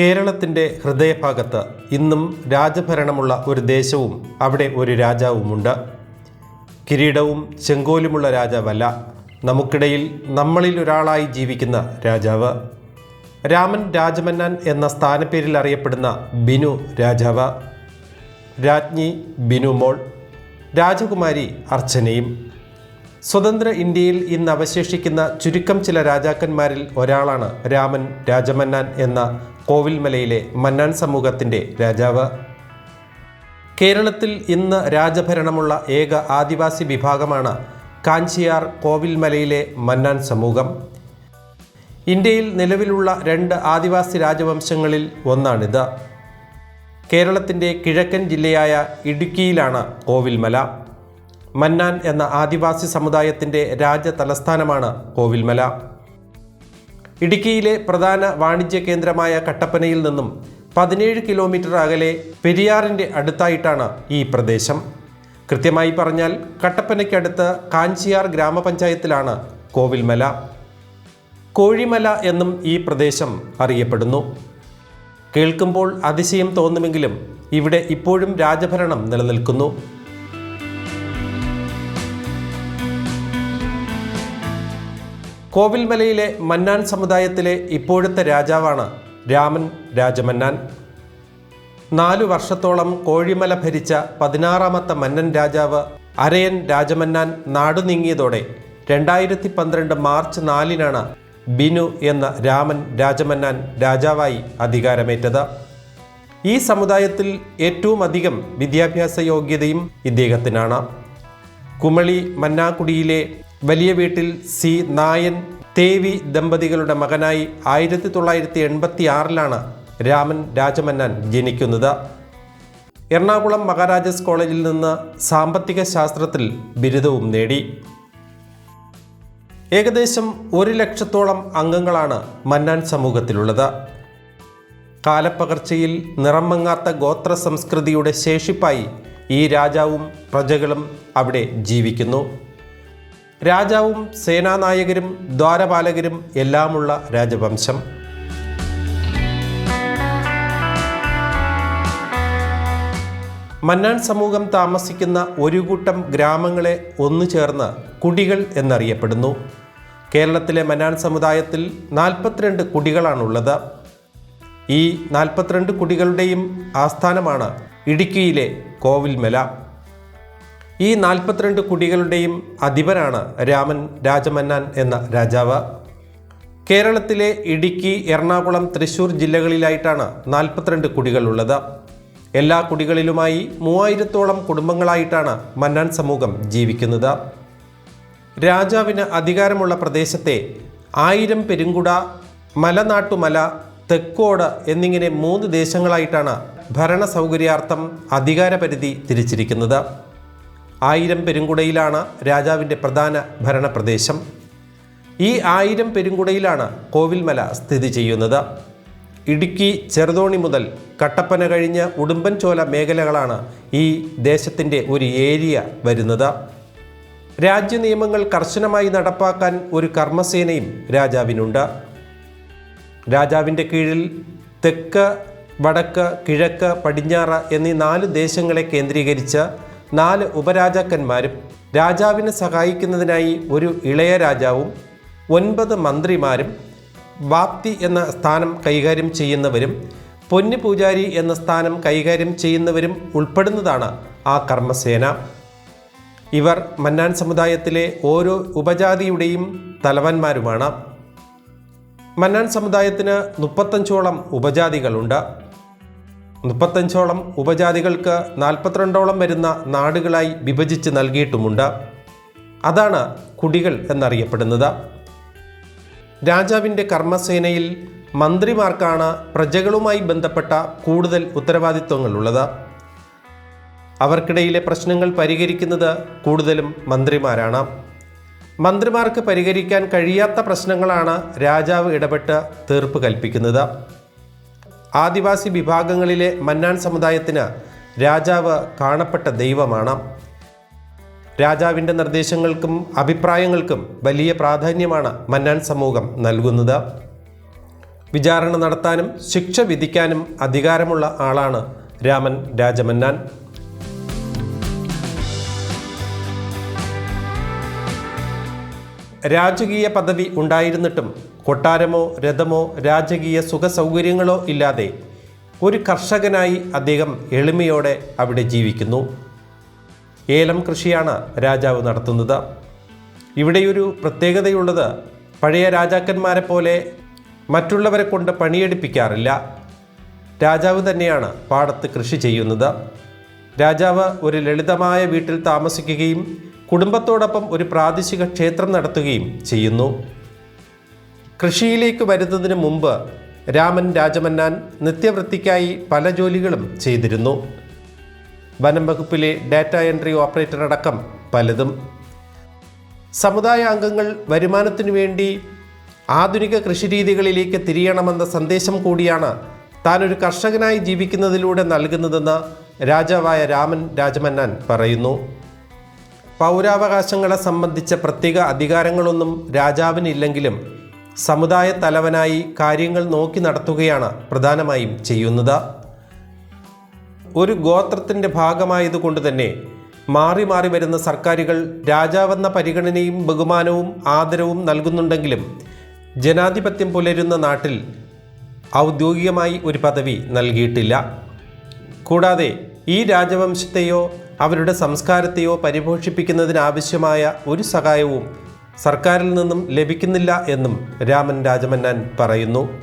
കേരളത്തിന്റെ ഹൃദയഭാഗത്ത് ഇന്നും രാജഭരണമുള്ള ഒരു ദേശവും അവിടെ ഒരു രാജാവുമുണ്ട്. കിരീടവും ചെങ്കോലുമുള്ള രാജാവല്ല. നമുക്കിടയിൽ നമ്മളിൽ ഒരാളായി ജീവിക്കുന്ന രാജാവ്. രാമൻ രാജമന്നാൻ എന്ന സ്ഥാനപ്പേരിൽ അറിയപ്പെടുന്ന ബിനു രാജാവ്. രാജ്ഞി ബിനു മോൾ. രാജകുമാരി അർച്ചനയും. സ്വതന്ത്ര ഇന്ത്യയിൽ ഇന്ന് അവശേഷിക്കുന്ന ചുരുക്കം ചില രാജാക്കന്മാരിൽ ഒരാളാണ് രാമൻ രാജമന്നാൻ എന്ന കോവിൽമലയിലെ മന്നാൻ സമൂഹത്തിന്റെ രാജാവ്. കേരളത്തിൽ ഇന്ന് രാജഭരണമുള്ള ഏക ആദിവാസി വിഭാഗമാണ് കാഞ്ചിയാർ കോവിൽമലയിലെ മന്നാൻ സമൂഹം. ഇന്ത്യയിൽ നിലവിലുള്ള രണ്ട് ആദിവാസി രാജവംശങ്ങളിൽ ഒന്നാണിത്. കേരളത്തിന്റെ കിഴക്കൻ ജില്ലയായ ഇടുക്കിയിലാണ് കോവിൽമല. മന്നാൻ എന്ന ആദിവാസി സമുദായത്തിന്റെ രാജതലസ്ഥാനമാണ് കോവിൽമല. ഇടുക്കിയിലെ പ്രധാന വാണിജ്യ കേന്ദ്രമായ കട്ടപ്പനയിൽ നിന്നും പതിനേഴ് കിലോമീറ്റർ അകലെ പെരിയാറിന്റെ അടുത്തായിട്ടാണ് ഈ പ്രദേശം. കൃത്യമായി പറഞ്ഞാൽ കട്ടപ്പനയ്ക്കടുത്ത് കാഞ്ചിയാർ ഗ്രാമപഞ്ചായത്തിലാണ് കോവിൽമല. കോഴിമല എന്നും ഈ പ്രദേശം അറിയപ്പെടുന്നു. കേൾക്കുമ്പോൾ അതിശയം തോന്നുമെങ്കിലും ഇവിടെ ഇപ്പോഴും രാജഭരണം നിലനിൽക്കുന്നു. കോവിൽമലയിലെ മന്നാൻ സമുദായത്തിലെ ഇപ്പോഴത്തെ രാജാവാണ് രാമൻ രാജമന്നാൻ. നാലു വർഷത്തോളം കോഴിമല ഭരിച്ച പതിനാറാമത്തെ മന്നൻ രാജാവ് അരയൻ രാജമന്നാൻ നാടുനീങ്ങിയതോടെ രണ്ടായിരത്തി പന്ത്രണ്ട് മാർച്ച് നാലിനാണ് ബിനു എന്ന രാമൻ രാജമന്നാൻ രാജാവായി അധികാരമേറ്റത്. ഈ സമുദായത്തിൽ ഏറ്റവും അധികം വിദ്യാഭ്യാസ യോഗ്യതയും ഇദ്ദേഹത്തിനാണ്. കുമളി മന്നാക്കുടിയിലെ വലിയ വീട്ടിൽ സി നായൻ തേവി ദമ്പതികളുടെ മകനായി ആയിരത്തി തൊള്ളായിരത്തി എൺപത്തി ആറിലാണ് രാമൻ രാജമന്നാൻ ജനിക്കുന്നത്. എറണാകുളം മഹാരാജാസ് കോളേജിൽ നിന്ന് സാമ്പത്തിക ശാസ്ത്രത്തിൽ ബിരുദവും നേടി. ഏകദേശം ഒരു ലക്ഷത്തോളം അംഗങ്ങളാണ് മന്നാൻ സമൂഹത്തിലുള്ളത്. കാലപ്പകർച്ചയിൽ നിറം മങ്ങാത്ത ഗോത്ര സംസ്കൃതിയുടെ ശേഷിപ്പായി ഈ രാജാവും പ്രജകളും അവിടെ ജീവിക്കുന്നു. രാജാവും സേനാനായകരും ദ്വാരപാലകരും എല്ലാമുള്ള രാജവംശം. മന്നാൻ സമൂഹം താമസിക്കുന്ന ഒരു കൂട്ടം ഗ്രാമങ്ങളെ ഒന്നു ചേർന്ന് കുടികൾ എന്നറിയപ്പെടുന്നു. കേരളത്തിലെ മന്നാൻ സമുദായത്തിൽ നാൽപ്പത്തിരണ്ട് കുടികളാണുള്ളത്. ഈ നാൽപ്പത്തിരണ്ട് കുടികളുടെയും ആസ്ഥാനമാണ് ഇടുക്കിയിലെ കോവിൽമല. ഈ നാൽപ്പത്തിരണ്ട് കുടികളുടെയും അധിപനാണ് രാമൻ രാജമന്നാൻ എന്ന രാജാവ്. കേരളത്തിലെ ഇടുക്കി എറണാകുളം തൃശൂർ ജില്ലകളിലായിട്ടാണ് നാൽപ്പത്തിരണ്ട് കുടികളുള്ളത്. എല്ലാ കുടികളിലുമായി മൂവായിരത്തോളം കുടുംബങ്ങളായിട്ടാണ് മന്നാൻ സമൂഹം ജീവിക്കുന്നത്. രാജാവിന് അധികാരമുള്ള പ്രദേശത്തെ ആയിരം പെരുങ്കുട മലനാട്ടുമല തെക്കോട് എന്നിങ്ങനെ മൂന്ന് ദേശങ്ങളായിട്ടാണ് ഭരണ സൗകര്യാർത്ഥം അധികാരപരിധി തിരിച്ചിരിക്കുന്നത്. ആയിരം പെരുങ്കുടയിലാണ് രാജാവിന്റെ പ്രധാന ഭരണപ്രദേശം. ഈ ആയിരം പെരുങ്കുടയിലാണ് കോവിൽമല സ്ഥിതി ചെയ്യുന്നത്. ഇടുക്കി ചെറുതോണി മുതൽ കട്ടപ്പന കഴിഞ്ഞ് ഉടുമ്പൻചോല മേഖലകളാണ് ഈ ദേശത്തിന്റെ ഒരു ഏരിയ വരുന്നത്. രാജ്യ നിയമങ്ങൾ കർശനമായി നടപ്പാക്കാൻ ഒരു കർമ്മസേനയും രാജാവിനുണ്ട്. രാജാവിന്റെ കീഴിൽ തെക്ക് വടക്ക് കിഴക്ക് പടിഞ്ഞാറ് എന്നീ നാല് ദേശങ്ങളെ കേന്ദ്രീകരിച്ച് നാല് ഉപരാജാക്കന്മാരും രാജാവിനെ സഹായിക്കുന്നതിനായി ഒരു ഇളയ രാജാവും ഒൻപത് മന്ത്രിമാരും വാപ്തി എന്ന സ്ഥാനം കൈകാര്യം ചെയ്യുന്നവരും പൊന്നു പൂജാരി എന്ന സ്ഥാനം കൈകാര്യം ചെയ്യുന്നവരും ഉൾപ്പെടുന്നതാണ് ആ കർമ്മസേന. ഇവർ മന്നാൻ സമുദായത്തിലെ ഓരോ ഉപജാതിയുടെയും തലവന്മാരുമാണ്. മന്നാൻ സമുദായത്തിന് മുപ്പത്തഞ്ചോളം ഉപജാതികളുണ്ട്. മുപ്പത്തഞ്ചോളം ഉപജാതികൾക്ക് നാൽപ്പത്തിരണ്ടോളം വരുന്ന നാടുകളായി വിഭജിച്ച് നൽകിയിട്ടുമുണ്ട്. അതാണ് കുടികൾ എന്നറിയപ്പെടുന്നത്. രാജാവിന്റെ കർമ്മസേനയിൽ മന്ത്രിമാർക്കാണ് പ്രജകളുമായി ബന്ധപ്പെട്ട കൂടുതൽ ഉത്തരവാദിത്വങ്ങളുള്ളത്. അവർക്കിടയിലെ പ്രശ്നങ്ങൾ പരിഹരിക്കുന്നത് കൂടുതലും മന്ത്രിമാരാണ്. മന്ത്രിമാർക്ക് പരിഹരിക്കാൻ കഴിയാത്ത പ്രശ്നങ്ങളാണ് രാജാവ് ഇടപെട്ട് തീർപ്പ് കൽപ്പിക്കുന്നത്. ആദിവാസി വിഭാഗങ്ങളിലെ മന്നാൻ സമുദായത്തിന് രാജാവ് കാണപ്പെട്ട ദൈവമാണ്. രാജാവിന്റെ നിർദ്ദേശങ്ങൾക്കും അഭിപ്രായങ്ങൾക്കും വലിയ പ്രാധാന്യമാണ് മന്നാൻ സമൂഹം നൽകുന്നത്. വിചാരണ നടത്താനും ശിക്ഷ വിധിക്കാനും അധികാരമുള്ള ആളാണ് രാമൻ രാജമന്നാൻ. രാജകീയ പദവി ഉണ്ടായിരുന്നിട്ടും കൊട്ടാരമോ രഥമോ രാജകീയ സുഖ സൗകര്യങ്ങളോ ഇല്ലാതെ ഒരു കർഷകനായി അദ്ദേഹം എളിമയോടെ അവിടെ ജീവിക്കുന്നു. ഏലം കൃഷിയാണ് രാജാവ് നടത്തുന്നത്. ഇവിടെയൊരു പ്രത്യേകതയുള്ളത് പഴയ രാജാക്കന്മാരെ പോലെ മറ്റുള്ളവരെ കൊണ്ട് പണിയെടുപ്പിക്കാറില്ല. രാജാവ് തന്നെയാണ് പാടത്ത് കൃഷി ചെയ്യുന്നത്. രാജാവ് ഒരു ലളിതമായ വീട്ടിൽ താമസിക്കുകയും കുടുംബത്തോടൊപ്പം ഒരു പ്രാദേശിക ക്ഷേത്രം നടത്തുകയും ചെയ്യുന്നു. കൃഷിയിലേക്ക് വരുന്നതിന് മുമ്പ് രാമൻ രാജമന്നാൻ നിത്യവൃത്തിക്കായി പല ജോലികളും ചെയ്തിരുന്നു. വനം വകുപ്പിലെ ഡാറ്റ എൻട്രി ഓപ്പറേറ്റർ അടക്കം പലതും. സമുദായ അംഗങ്ങൾ വരുമാനത്തിനു വേണ്ടി ആധുനിക കൃഷിരീതികളിലേക്ക് തിരിയണമെന്ന സന്ദേശം കൂടിയാണ് താൻ ഒരു കർഷകനായി ജീവിക്കുന്നതിലൂടെ നൽകുന്നതെന്ന് രാജാവായ രാമൻ രാജമന്നാൻ പറയുന്നു. പൗരാവകാശങ്ങളെ സംബന്ധിച്ച പ്രത്യേക അധികാരങ്ങളൊന്നും രാജാവിനില്ലെങ്കിലും സമുദായ തലവനായി കാര്യങ്ങൾ നോക്കി നടത്തുകയാണ് പ്രധാനമായും ചെയ്യുന്നത്. ഒരു ഗോത്രത്തിന്റെ ഭാഗമായതുകൊണ്ട് തന്നെ മാറി മാറി വരുന്ന സർക്കാരുകൾ രാജാവെന്ന പരിഗണനയും ബഹുമാനവും ആദരവും നൽകുന്നുണ്ടെങ്കിലും ജനാധിപത്യം പുലരുന്ന നാട്ടിൽ ഔദ്യോഗികമായി ഒരു പദവി നൽകിയിട്ടില്ല. കൂടാതെ ഈ രാജവംശത്തെയോ അവരുടെ സംസ്കാരത്തെയോ പരിപോഷിപ്പിക്കുന്നതിനാവശ്യമായ ഒരു സഹായവും സർക്കാരിൽ നിന്നും ലഭിക്കുന്നില്ല എന്നും രാമൻ രാജമന്നാൻ പറയുന്നു.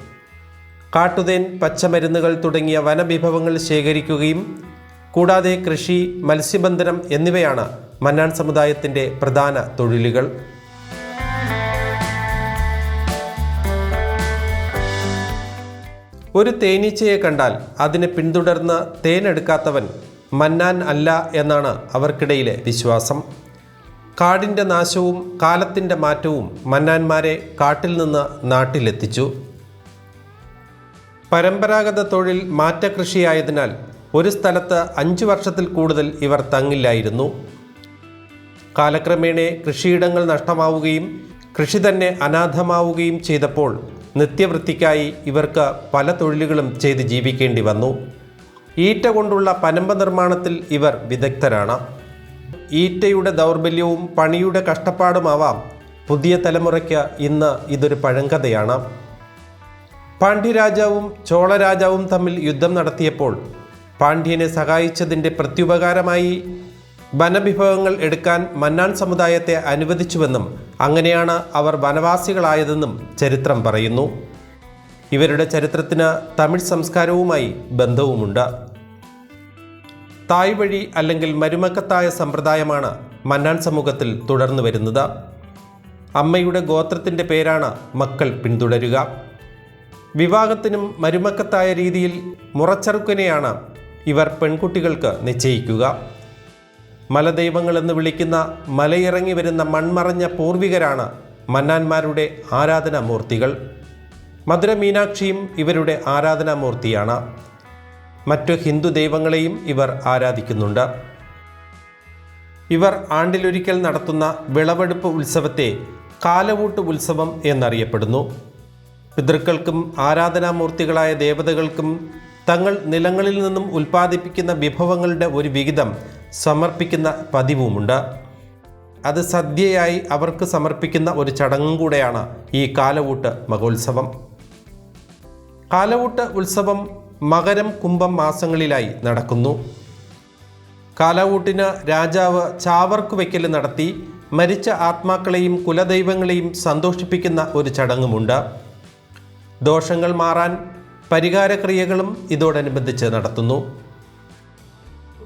കാട്ടുതേൻ പച്ചമരുന്നുകൾ തുടങ്ങിയ വനവിഭവങ്ങൾ ശേഖരിക്കുകയും കൂടാതെ കൃഷി മത്സ്യബന്ധനം എന്നിവയാണ് മന്നാൻ സമുദായത്തിന്റെ പ്രധാന തൊഴിലുകൾ. ഒരു തേനീച്ചയെ കണ്ടാൽ അതിനെ പിന്തുടർന്ന് തേനെടുക്കാത്തവൻ മന്നാൻ അല്ല എന്നാണ് അവർക്കിടയിലെ വിശ്വാസം. കാടിന്റെ നാശവും കാലത്തിന്റെ മാറ്റവും മന്നാന്മാരെ കാട്ടിൽ നിന്ന് നാട്ടിലെത്തിച്ചു. പരമ്പരാഗത തൊഴിൽ മാറ്റകൃഷിയായതിനാൽ ഒരു സ്ഥലത്ത് അഞ്ചു വർഷത്തിൽ കൂടുതൽ ഇവർ തങ്ങില്ലായിരുന്നു. കാലക്രമേണ കൃഷിയിടങ്ങൾ നഷ്ടമാവുകയും കൃഷി തന്നെ അനാഥമാവുകയും ചെയ്തപ്പോൾ നിത്യവൃത്തിക്കായി ഇവർക്ക് പല തൊഴിലുകളും ചെയ്ത് ജീവിക്കേണ്ടി വന്നു. ഈറ്റ കൊണ്ടുള്ള പനമ്പ നിർമ്മാണത്തിൽ ഇവർ വിദഗ്ധരാണ്. ഈറ്റയുടെ ദൗർബല്യവും പണിയുടെ കഷ്ടപ്പാടുമാവാം പുതിയ തലമുറയ്ക്ക് ഇന്ന് ഇതൊരു പഴങ്കഥയാണ്. പാണ്ഡ്യരാജാവും ചോളരാജാവും തമ്മിൽ യുദ്ധം നടത്തിയപ്പോൾ പാണ്ഡ്യനെ സഹായിച്ചതിന്റെ പ്രത്യുപകാരമായി വനവിഭവങ്ങൾ എടുക്കാൻ മന്നാൻ സമുദായത്തെ അനുവദിച്ചുവെന്നും അങ്ങനെയാണ് അവർ വനവാസികളായതെന്നും ചരിത്രം പറയുന്നു. ഇവരുടെ ചരിത്രത്തിന് തമിഴ് സംസ്കാരവുമായി ബന്ധവുമുണ്ട്. തായ് വഴി അല്ലെങ്കിൽ മരുമക്കത്തായ സമ്പ്രദായമാണ് മന്നാൻ സമൂഹത്തിൽ തുടർന്നു വരുന്നത്. അമ്മയുടെ ഗോത്രത്തിന്റെ പേരാണ് മക്കൾ പിന്തുടരുക. വിവാഹത്തിനും മരുമക്കത്തായ രീതിയിൽ മുറച്ചറുക്കനെയാണ് ഇവർ പെൺകുട്ടികൾക്ക് നിശ്ചയിക്കുക. മലദൈവങ്ങൾ എന്ന് വിളിക്കുന്ന മലയിറങ്ങി വരുന്ന മൺമറഞ്ഞ പൂർവികരാണ് മന്നാന്മാരുടെ ആരാധനാമൂർത്തികൾ. മധുര മീനാക്ഷിയും ഇവരുടെ ആരാധനാമൂർത്തിയാണ്. മറ്റു ഹിന്ദു ദൈവങ്ങളെയും ഇവർ ആരാധിക്കുന്നുണ്ട്. ഇവർ ആണ്ടിലൊരിക്കൽ നടത്തുന്ന വിളവെടുപ്പ് ഉത്സവത്തെ കാലവൂട്ട് ഉത്സവം എന്നറിയപ്പെടുന്നു. പിതൃക്കൾക്കും ആരാധനാമൂർത്തികളായ ദേവതകൾക്കും തങ്ങൾ നിലങ്ങളിൽ നിന്നും ഉൽപ്പാദിപ്പിക്കുന്ന വിഭവങ്ങളുടെ ഒരു വിഹിതം സമർപ്പിക്കുന്ന പതിവുമുണ്ട്. അത് സദ്യയായി അവർക്ക് സമർപ്പിക്കുന്ന ഒരു ചടങ്ങും കൂടെയാണ് ഈ കാലവൂട്ട് മഹോത്സവം. കാലവൂട്ട് ഉത്സവം മകരം കുംഭം മാസങ്ങളിലായി നടക്കുന്നു. കാലവൂട്ടിന് രാജാവ് ചാവർക്ക് വയ്ക്കൽ നടത്തി മരിച്ച ആത്മാക്കളെയും കുലദൈവങ്ങളെയും സന്തോഷിപ്പിക്കുന്ന ഒരു ചടങ്ങുമുണ്ട്. ദോഷങ്ങൾ മാറാൻ പരിഹാരക്രിയകളും ഇതോടനുബന്ധിച്ച് നടത്തുന്നു.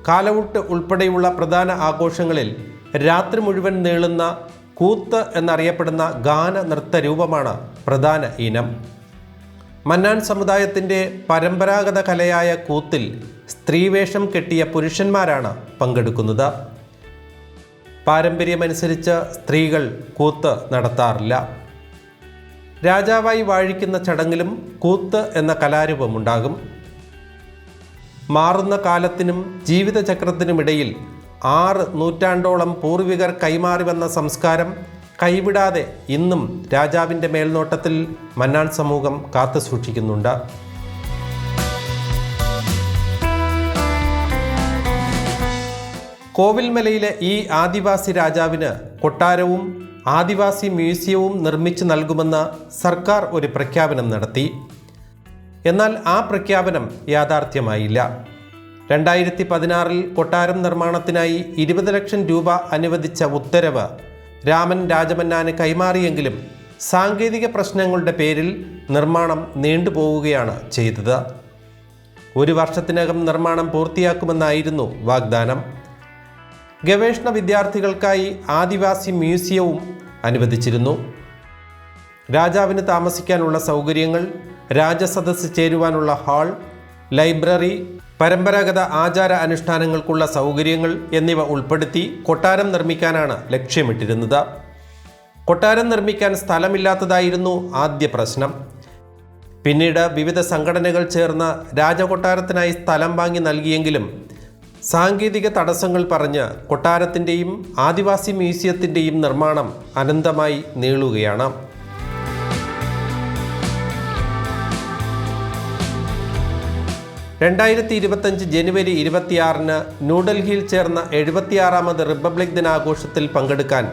കാലവൂട്ട് ഉൾപ്പെടെയുള്ള പ്രധാന ആഘോഷങ്ങളിൽ രാത്രി മുഴുവൻ നീളുന്ന കൂത്ത് എന്നറിയപ്പെടുന്ന ഗാന നൃത്ത രൂപമാണ് പ്രധാന ഇനം. മന്നാൻ സമുദായത്തിന്റെ പരമ്പരാഗത കലയായ കൂത്തിൽ സ്ത്രീവേഷം കെട്ടിയ പുരുഷന്മാരാണ് പങ്കെടുക്കുന്നത്. പാരമ്പര്യമനുസരിച്ച് സ്ത്രീകൾ കൂത്ത് നടത്താറില്ല. രാജാവായി വാഴിക്കുന്ന ചടങ്ങിലും കൂത്ത് എന്ന കലാരൂപമുണ്ടാകും. മാറുന്ന കാലത്തിനും ജീവിതചക്രത്തിനുമിടയിൽ ആറ് നൂറ്റാണ്ടോളം പൂർവികർ കൈമാറി വന്ന സംസ്കാരം കൈവിടാതെ ഇന്നും രാജാവിന്റെ മേൽനോട്ടത്തിൽ മന്നാൻ സമൂഹം കാത്തു സൂക്ഷിക്കുന്നുണ്ട്. കോവിൽമലയിലെ ഈ ആദിവാസി രാജാവിന് കൊട്ടാരവും ആദിവാസി മ്യൂസിയവും നിർമ്മിച്ചു നൽകുമെന്ന് സർക്കാർ ഒരു പ്രഖ്യാപനം നടത്തി. എന്നാൽ ആ പ്രഖ്യാപനം യാഥാർത്ഥ്യമായില്ല. രണ്ടായിരത്തി പതിനാറിൽ കൊട്ടാരം നിർമ്മാണത്തിനായി ഇരുപത് ലക്ഷം രൂപ അനുവദിച്ച ഉത്തരവ് രാമൻ രാജമന്നാന് കൈമാറിയെങ്കിലും സാങ്കേതിക പ്രശ്നങ്ങളുടെ പേരിൽ നിർമ്മാണം നീണ്ടുപോവുകയാണ് ചെയ്തത്. ഒരു വർഷത്തിനകം നിർമ്മാണം പൂർത്തിയാക്കുമെന്നായിരുന്നു വാഗ്ദാനം. ഗവേഷണ വിദ്യാർത്ഥികൾക്കായി ആദിവാസി മ്യൂസിയവും അനുവദിച്ചിരുന്നു. രാജാവിന് താമസിക്കാനുള്ള സൗകര്യങ്ങൾ രാജസദസ് ചേരുവാനുള്ള ഹാൾ ലൈബ്രറി പരമ്പരാഗത ആചാര അനുഷ്ഠാനങ്ങൾക്കുള്ള സൗകര്യങ്ങൾ എന്നിവ ഉൾപ്പെടുത്തി കൊട്ടാരം നിർമ്മിക്കാനാണ് ലക്ഷ്യമിട്ടിരുന്നത്. കൊട്ടാരം നിർമ്മിക്കാൻ സ്ഥലമില്ലാത്തതായിരുന്നു ആദ്യ പ്രശ്നം. പിന്നീട് വിവിധ സംഘടനകൾ ചേർന്ന് രാജകൊട്ടാരത്തിനായി സ്ഥലം വാങ്ങി നൽകിയെങ്കിലും സാങ്കേതിക തടസ്സങ്ങൾ പറഞ്ഞ് കൊട്ടാരത്തിന്റെയും ആദിവാസി മ്യൂസിയത്തിന്റെയും നിർമ്മാണം അനന്തമായി നീളുകയാണ്. രണ്ടായിരത്തി ഇരുപത്തഞ്ച് ജനുവരി ഇരുപത്തിയാറിന് ന്യൂഡൽഹിയിൽ ചേർന്ന എഴുപത്തിയാറാമത് റിപ്പബ്ലിക് ദിനാഘോഷത്തിൽ പങ്കെടുക്കാൻ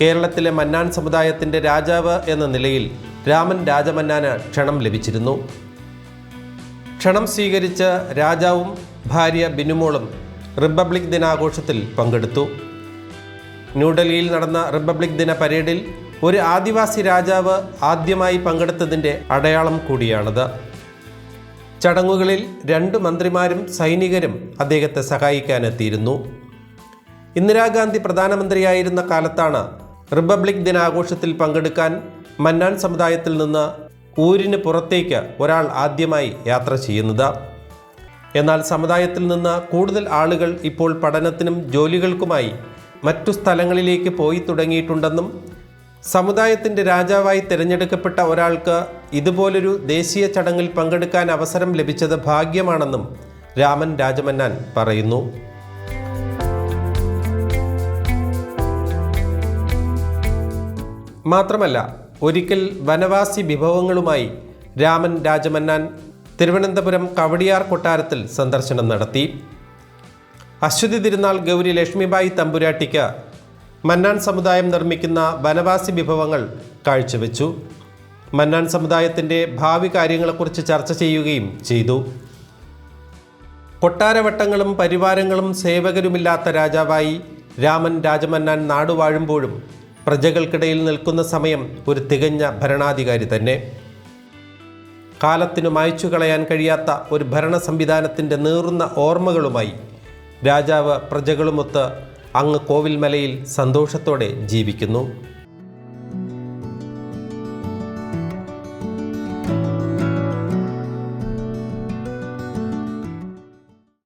കേരളത്തിലെ മന്നാൻ സമുദായത്തിന്റെ രാജാവ് എന്ന നിലയിൽ രാമൻ രാജമന്നാന് ക്ഷണം ലഭിച്ചിരുന്നു. ക്ഷണം സ്വീകരിച്ച് രാജാവും ഭാര്യ ബിനുമോളും റിപ്പബ്ലിക് ദിനാഘോഷത്തിൽ പങ്കെടുത്തു. ന്യൂഡൽഹിയിൽ നടന്ന റിപ്പബ്ലിക് ദിന പരേഡിൽ ഒരു ആദിവാസി രാജാവ് ആദ്യമായി പങ്കെടുത്തതിന്റെ അടയാളം കൂടിയാണത്. ചടങ്ങുകളിൽ രണ്ട് മന്ത്രിമാരും സൈനികരും അദ്ദേഹത്തെ സഹായിക്കാനെത്തിയിരുന്നു. ഇന്ദിരാഗാന്ധി പ്രധാനമന്ത്രിയായിരുന്ന കാലത്താണ് റിപ്പബ്ലിക് ദിനാഘോഷത്തിൽ പങ്കെടുക്കാൻ മന്നാൻ സമുദായത്തിൽ നിന്ന് ഊരിന് പുറത്തേക്ക് ഒരാൾ ആദ്യമായി യാത്ര ചെയ്യുന്നത്. എന്നാൽ സമുദായത്തിൽ നിന്ന് കൂടുതൽ ആളുകൾ ഇപ്പോൾ പഠനത്തിനും ജോലികൾക്കുമായി മറ്റു സ്ഥലങ്ങളിലേക്ക് പോയി തുടങ്ങിയിട്ടുണ്ടെന്നും സമുദായത്തിന്റെ രാജാവായി തിരഞ്ഞെടുക്കപ്പെട്ട ഒരാൾക്ക് ഇതുപോലൊരു ദേശീയ ചടങ്ങിൽ പങ്കെടുക്കാൻ അവസരം ലഭിച്ചത് ഭാഗ്യമാണെന്നും രാമൻ രാജമന്നാൻ പറയുന്നു. മാത്രമല്ല ഒരിക്കൽ വനവാസി വിഭവങ്ങളുമായി രാമൻ രാജമന്നാൻ തിരുവനന്തപുരം കവടിയാർ കൊട്ടാരത്തിൽ സന്ദർശനം നടത്തി. അശ്വതി തിരുനാൾ ഗൗരി ലക്ഷ്മിബായി തമ്പുരാട്ടിക്ക് മന്നാൻ സമുദായം നിർമ്മിക്കുന്ന വനവാസി വിഭവങ്ങൾ കാഴ്ചവെച്ചു. മന്നാൻ സമുദായത്തിന്റെ ഭാവി കാര്യങ്ങളെക്കുറിച്ച് ചർച്ച ചെയ്യുകയും ചെയ്തു. കൊട്ടാരവട്ടങ്ങളും പരിവാരങ്ങളും സേവകരുമില്ലാത്ത രാജാവായി രാമൻ രാജമന്നാൻ നാടുവാഴുമ്പോഴും പ്രജകൾക്കിടയിൽ നിൽക്കുന്ന സമയം ഒരു തികഞ്ഞ ഭരണാധികാരി തന്നെ. കാലത്തിനു മായ്ച്ചു കളയാൻ കഴിയാത്ത ഒരു ഭരണ സംവിധാനത്തിന്റെ നീറുന്ന ഓർമ്മകളുമായി രാജാവ് പ്രജകളുമൊത്ത് അങ്ങ് കോവിൽമലയിൽ സന്തോഷത്തോടെ ജീവിക്കുന്നു.